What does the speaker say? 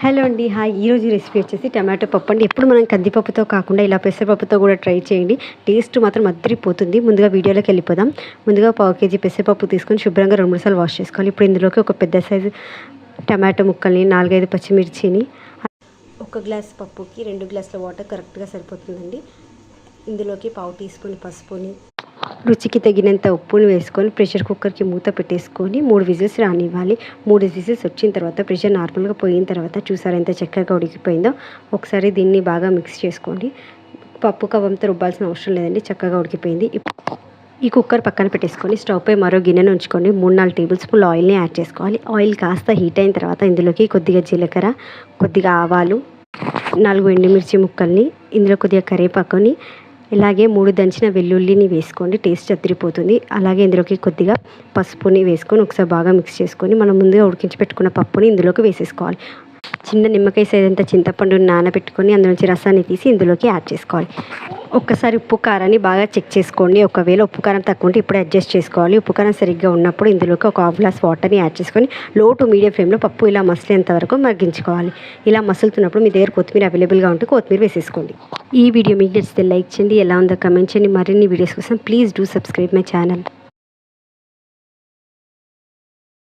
Hello అండి hi. ఈరోజు recipe వచ్చేసి టమాటో పప్పు అండి. ఎప్పుడు మనం కందిపప్పుతో కాకుండా ఇలా పెసరపప్పుతో కూడా ట్రై చేయండి. టేస్ట్ మాత్రం అద్దరిపోతుంది. ముందుగా వీడియోలోకి వెళ్ళిపోదాం. ముందుగా పావు కేజీ పెసరపప్పు తీసుకొని శుభ్రంగా రెండు మూడు సార్లు వాష్ చేసుకోవాలి. ఇప్పుడు ఇందులోకి ఒక పెద్ద సైజు టమాటో ముక్కల్ని నాలుగైదు పచ్చిమిర్చిని ఒక గ్లాస్ పప్పుకి రెండు గ్లాసుల వాటర్ కరెక్ట్గా సరిపోతుందండి. ఇందులోకి పావు టీ స్పూన్ పసుపుని రుచికి తగినంత ఉప్పుని వేసుకొని ప్రెషర్ కుక్కర్కి మూత పెట్టేసుకొని మూడు విజిల్స్ రానివ్వాలి. మూడు విజిల్స్ వచ్చిన తర్వాత ప్రెషర్ నార్మల్గా పోయిన తర్వాత చూసారా ఎంత చక్కగా ఉడికిపోయిందో? ఒకసారి దీన్ని బాగా మిక్స్ చేసుకోండి. పప్పు కవ్వంతో రుబ్బాల్సిన అవసరం లేదండి చక్కగా ఉడికిపోయింది. ఈ కుక్కర్ పక్కన పెట్టేసుకొని స్టవ్ పై మరో గిన్నెను ఉంచుకొని మూడు నాలుగు టేబుల్ స్పూన్ ఆయిల్ని యాడ్ చేసుకోవాలి. ఆయిల్ కాస్త హీట్ అయిన తర్వాత ఇందులోకి కొద్దిగా జీలకర్ర కొద్దిగా ఆవాలు నాలుగు ఎండుమిర్చి ముక్కల్ని ఇందులో కొద్దిగా కరివేపాకుని ఇలాగే మూడు దంచిన వెల్లుల్లిని వేసుకోండి టేస్ట్ అదిరిపోతుంది. అలాగే ఇందులోకి కొద్దిగా పసుపుని వేసుకొని ఒకసారి బాగా మిక్స్ చేసుకొని మనం ముందుగా ఉడికించి పెట్టుకున్న పప్పుని ఇందులోకి వేసేసుకోవాలి. చిన్న నిమ్మకాయ సైజంత చింతపండుని నానబెట్టుకొని అందులోంచి రసాన్ని తీసి ఇందులోకి యాడ్ చేసుకోవాలి. ఒక్కసారి ఉప్పు కారాన్ని బాగా చెక్ చేసుకోండి. ఒకవేళ ఉప్పు కారం తక్కువ ఉంటే ఇప్పుడు అడ్జస్ట్ చేసుకోవాలి. ఉప్పు కారం సరిగ్గా ఉన్నప్పుడు ఇందులోకి ఒక హాఫ్ గ్లాస్ వాటర్ని యాడ్ చేసుకొని లో టు మీడియం ఫ్లేమ్లో పప్పు ఇలా మసిలేంత వరకు మగ్గించుకోవాలి. ఇలా మసులుతున్నప్పుడు మీ దగ్గర కొత్తిమీర అవైలబుల్గా ఉంటే కొత్తిమీర వేసేసుకోండి. ఈ వీడియో మీకు నచ్చితే లైక్ చేయండి ఎలా ఉందో కమెంట్ చేయండి. మరిన్ని వీడియోస్ కోసం please do subscribe my channel